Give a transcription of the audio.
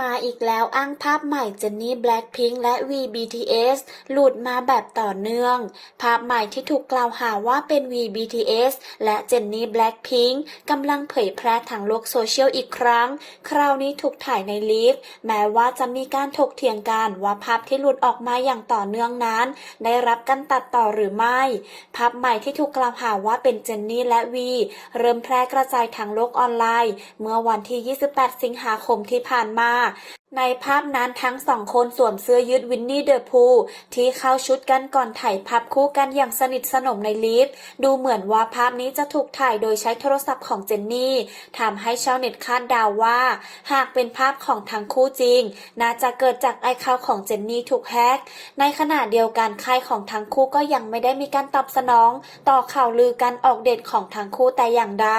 มาอีกแล้วอ้างภาพใหม่เจนนี่แบล็คพิงค์และ VBTS หลุดมาแบบต่อเนื่อง ภาพใหม่ที่ถูกกล่าวหาว่าเป็น VBTS และเจนนี่แบล็คพิงค์กำลังเผยแพร่ทางโลกโซเชียลอีกครั้ง คราวนี้ถูกถ่ายในลิฟต์แม้ว่าจะมีการถกเถียงกันว่าภาพที่หลุดออกมาอย่างต่อเนื่องนั้น ได้รับการตัดต่อหรือไม่ ภาพใหม่ที่ถูกกล่าวหาว่าเป็นเจนนี่และวีเริ่มแพร่กระจายทางโลกออนไลน์ เมื่อวันที่ 28 สิงหาคมที่ผ่านมาในภาพนั้นทั้งสองคนสวมเสื้อยืดวินนี่เดอะพูที่เข้าชุดกันก่อนถ่ายภาพคู่กันอย่างสนิทสนมในลิฟต์ดูเหมือนว่าภาพนี้จะถูกถ่ายโดยใช้โทรศัพท์ของเจนนี่ทำให้ชาวเน็ตคาดเดาวว่า หากเป็นภาพของทั้งคู่จริง น่าจะเกิดจากไอคาวของเจนนี่ถูกแฮกในขณะเดียวกันค่ายของทั้งคู่ก็ยังไม่ได้มีการตอบสนอง ต่อข่าวลือการออกเดทของทั้งคู่แต่อย่างใด